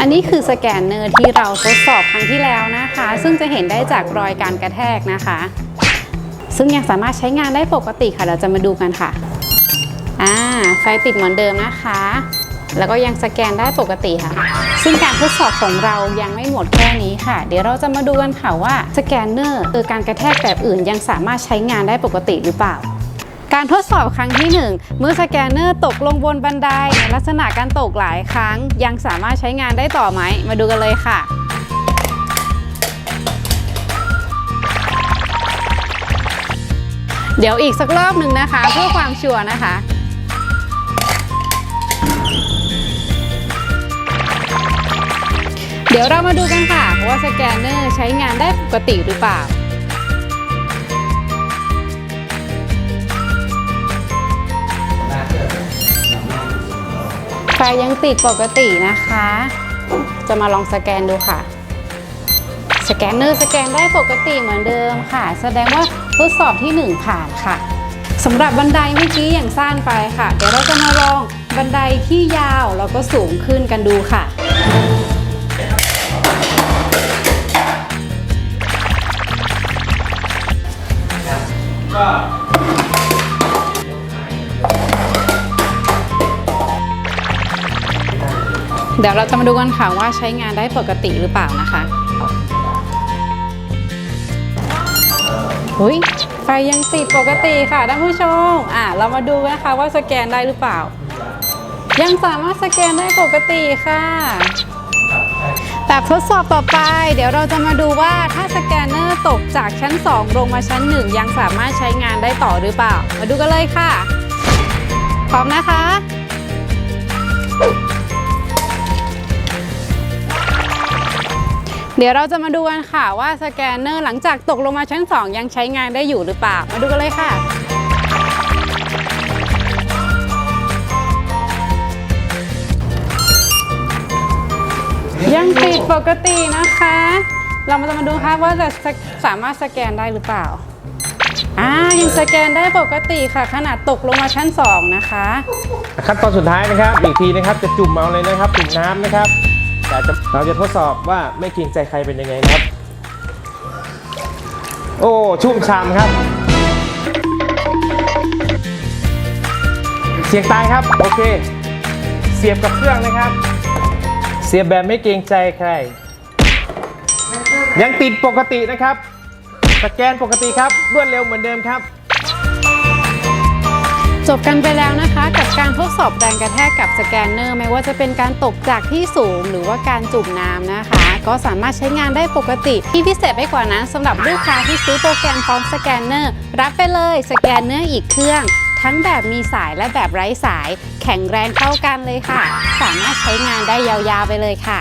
อันนี้คือสแกนเนอร์ที่เราทดสอบครั้งที่แล้วนะคะ ซึ่งจะเห็นได้จากรอยการกระแทกนะคะ ซึ่งยังสามารถใช้งานได้ปกติค่ะ เราจะมาดูกันค่ะอ่าไฟติดเหมือนเดิมนะคะ แล้วก็ยังสแกนได้ปกติค่ะ ซึ่งการทดสอบของเรายังไม่หมดแค่นี้ค่ะ เดี๋ยวเราจะมาดูกันค่ะว่าสแกนเนอร์คือการกระแทกแบบอื่นยังสามารถใช้งานได้ปกติหรือเปล่า การทดสอบครั้งที่ 1 เมื่อสแกนเนอร์ตกลงบนบันไดในลักษณะการตกหลายครั้ง ยังสามารถใช้งานได้ต่อไหม มาดูกันเลยค่ะเดี๋ยวอีกสักรอบหนึ่งนะคะ เพื่อความชัวร์นะคะ เดี๋ยวเรามาดูกันค่ะว่าสแกนเนอร์ใช้งานได้ปกติหรือเปล่า ยังติดปกตินะคะ จะมาลองสแกนดูค่ะ สแกนเนอร์สแกนได้ปกติเหมือนเดิมค่ะ แสดงว่าทดสอบที่ 1 ผ่านค่ะสำหรับบันไดเมื่อกี้อย่างสั้นไปค่ะ เดี๋ยวเราจะมาลองบันไดที่ยาวแล้วก็สูงขึ้นกันดูค่ะ เดี๋ยวเราจะมาดูกันค่ะว่าใช้งานได้ปกติหรือเปล่านะคะอุ้ยไฟยังติดปกติค่ะท่านผู้ชม อะเรามาดูกันนะคะว่าสแกนได้หรือเปล่า ยังสามารถสแกนได้ปกติค่ะ แบบทดสอบต่อไป เดี๋ยวเราจะมาดูว่าถ้าสแกนเนอร์ตกจากชั้น 2 ลงมาชั้น 1 ยังสามารถใช้งานได้ต่อหรือเปล่า มาดูกันเลยค่ะ พร้อมนะคะ เดี๋ยวเราจะมาดูกันค่ะว่าสแกนเนอร์หลังจากตกลงมาชั้น 2 ยังใช้งานได้อยู่หรือเปล่า มาดูกันเลยค่ะยังติดปกตินะคะ เรามาจะมาดูค่ะว่าจะสามารถสแกนได้หรือเปล่า อ่ายังสแกนได้ปกติค่ะ ขนาดตกลงมาชั้น 2 นะคะ ขั้นตอนสุดท้ายนะครับ อีกทีนะครับจะจุ่มเอาเลยนะครับจุ่มน้ำนะครับ แต่จะเราจะทดสอบว่าไม่เกรงใจใครเป็นยังไงนะครับ โอ้ชุ่มฉ่ำครับ เสียงตายครับ โอเค เสียบกับเครื่องนะครับ เสียบแบบไม่เกรงใจใคร ยังติดปกตินะครับ สแกนปกติครับรวดเร็วเหมือนเดิมครับ จบกันไปแล้วนะคะกับการทดสอบแรงกระแทกกับสแกนเนอร์ไม่ว่าจะเป็นการตกจากที่สูงหรือว่าการจุ่มน้ำนะคะ ก็สามารถใช้งานได้ปกติ ที่พิเศษไปกว่านั้นสำหรับลูกค้าที่ซื้อโปรแกรมพร้อมสแกนเนอร์รับไปเลยสแกนเนอร์อีกเครื่อง ทั้งแบบมีสายและแบบไร้สาย แข็งแรงเท่ากันเลยค่ะ สามารถใช้งานได้ยาวๆไปเลยค่ะ